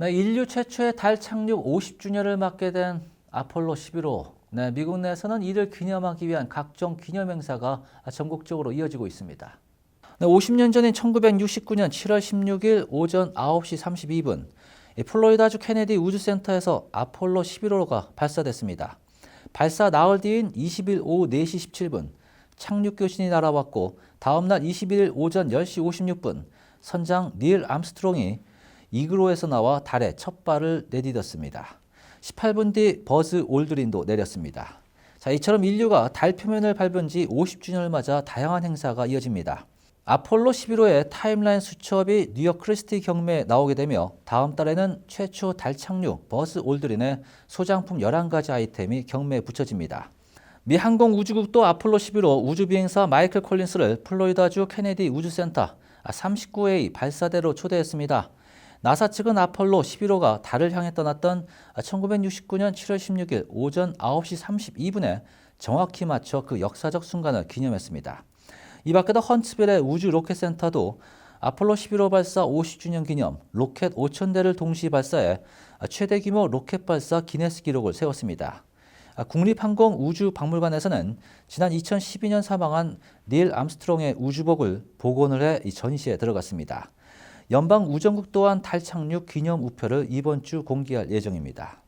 네, 인류 최초의 달 착륙 50주년을 맞게 된 아폴로 11호. 네, 미국 내에서는 이를 기념하기 위한 각종 기념 행사가 전국적으로 이어지고 있습니다. 네, 50년 전인 1969년 7월 16일 오전 9시 32분, 이 플로리다주 케네디 우주센터에서 아폴로 11호가 발사됐습니다. 발사 나흘 뒤인 20일 오후 4시 17분, 착륙 교신이 날아왔고 다음날 21일 오전 10시 56분, 선장 닐 암스트롱이 이그로에서 나와 달에 첫 발을 내디뎠습니다. 18분 뒤 버즈 올드린도 내렸습니다. 자, 이처럼 인류가 달 표면을 밟은 지 50주년을 맞아 다양한 행사가 이어집니다. 아폴로 11호의 타임라인 수첩이 뉴욕 크리스티 경매에 나오게 되며 다음 달에는 최초 달 착륙 버스 올드린의 소장품 11가지 아이템이 경매에 붙여집니다. 미 항공우주국도 아폴로 11호 우주비행사 마이클 콜린스를 플로리다주 케네디 우주센터 39A 발사대로 초대했습니다. 나사 측은 아폴로 11호가 달을 향해 떠났던 1969년 7월 16일 오전 9시 32분에 정확히 맞춰 그 역사적 순간을 기념했습니다. 이 밖에도 헌츠빌의 우주 로켓 센터도 아폴로 11호 발사 50주년 기념 로켓 5,000대를 동시 발사해 최대 규모 로켓 발사 기네스 기록을 세웠습니다. 국립항공우주박물관에서는 지난 2012년 사망한 닐 암스트롱의 우주복을 복원을 해이 전시에 들어갔습니다. 연방 우정국 또한 달 착륙 기념 우표를 이번 주 공개할 예정입니다.